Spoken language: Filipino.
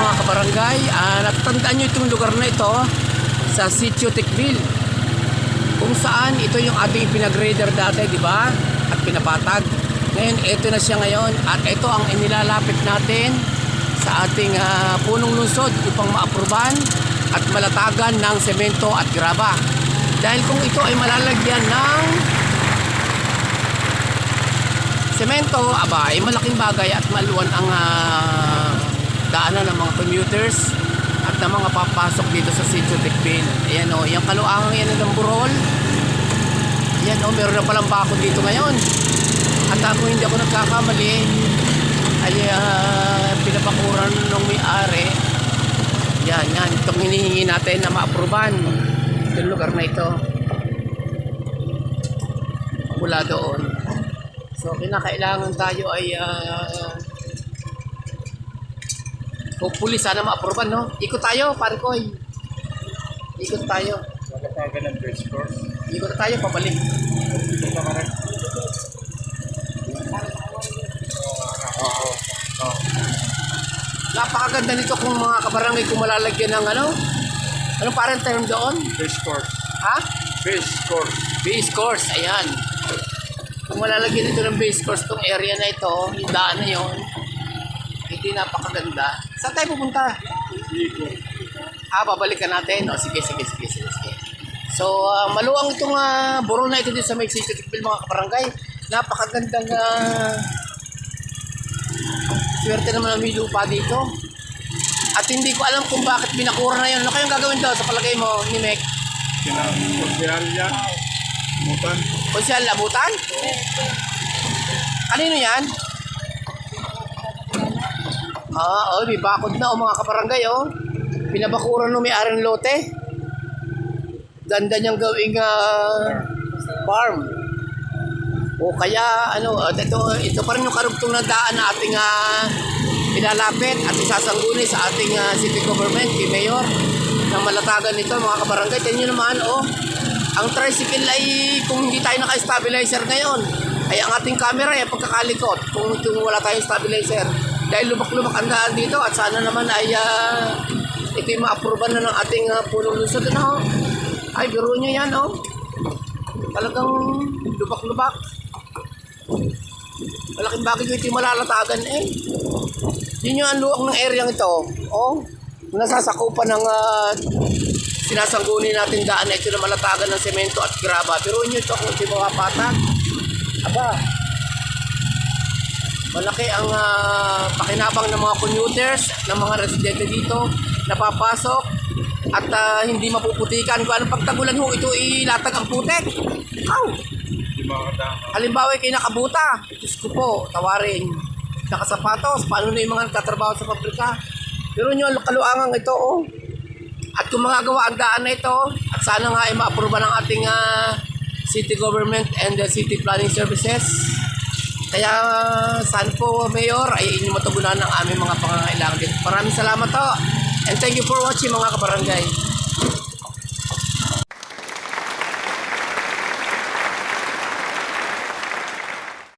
mga kabarangay. Ah, natatandaan nyo itong lugar na ito sa Sitio Tikbil. Kung saan ito yung ating pinag-grader dati, di ba? At pinapatag. Ngayon, ito na siya ngayon. At ito ang inilalapit natin sa ating ah, punong lungsod upang maapruban at malatagan ng semento at graba. Dahil kung ito ay malalagyan ng semento, aba, ay malaking bagay at maluwan ang ah, daanan ng mga commuters at ng mga papasok dito sa Sitio Tikbil. Ayan o, yung kaluangang yan ng Burol. Ayan o, meron na palang bako dito ngayon. At ako hindi ako nagkakamali, ay uh, pinapakuran ng may-ari. Yan, yan. Itong hinihingi natin na maapruban. Itong lugar na ito. Mula doon. So, kinakailangan tayo ay ah, hopefully sana ma-approvean, no? Ikot tayo, pare ko. Ikot tayo. Malatagan ng bridge course. Ikot tayo, pabalik. Pa ka rin. Oo. Oo. Napakaganda nito kung mga kabarangay kung malalagyan ng ano? Anong parang term doon? Bridge course. Ha? Bridge course. Base course, ayan. Kung malalagyan ito ng base course tong area na ito, yung daan na yun, hindi napakaganda. Saan tayo pupunta? Ah, babalikan natin. O, sige, sige, sige, sige, sige. So, ah, maluwang itong uh, buro na ito dito sa May City Tikbil, mga kabarangay. Napakagandang uh, swerte naman ang may lupa dito. At hindi ko alam kung bakit binakura na yun. Ano kayong gagawin daw sa palagay mo ni Mek? Kinakonsehal yan. Mutan. Konsyal Labutan? Kanino yan? Ah, oh, may bakod na oh, mga kabarangay oh. Pinabakuran no may aring lote. Ganda niyang gawing ah, farm. O kaya ano, ito, ito pa rin yung karugtong na daan na ating ah, ilalapit at isasangguni sa ating ah, city government, kay Mayor ng malatagan nito mga kabarangay. Tingnan naman, oh, ang tricycle ay kung hindi tayo naka-stabilizer ngayon, ay ang ating camera ay pagkakalikot kung, kung wala tayong stabilizer. Dahil lubak-lubak ang daan dito at sana naman ay uh, ito yung ma-approvean na ng ating uh, punong lusod. Ano? Ay, biro nyo yan, oh. Talagang lubak-lubak. Malaking bagay ko ito yung malalatagan eh. Yun yung ang luwak ng area ito. Oh, nasasakupan ng ah, sinasangguni natin daan na ito na malatagan ng semento at graba. Pero nyo ito kung ito yung mga patag. Aba, malaki ang ah, pakinabang ng mga commuters, ng mga residente dito, napapasok at ah, hindi mapuputikan. Kung anong pagtagulan ho, ito ilatag ang putek. Aw! Halimbawa, kayo nakabuta. Diyos ko po, tawarin. Nakasapatos, paano na yung mga nagtatrabaho sa pabrika? Pero nyo, ang kaluangang ito, oh. At kung magagawa ang daan na ito, at sana nga ay ma-aproba ng ating ah, city government and the city planning services. Kaya saan po, Mayor, ay inyong matugunan ang aming mga pangangailangan dito. Maraming salamat to. And thank you for watching mga kabarangay.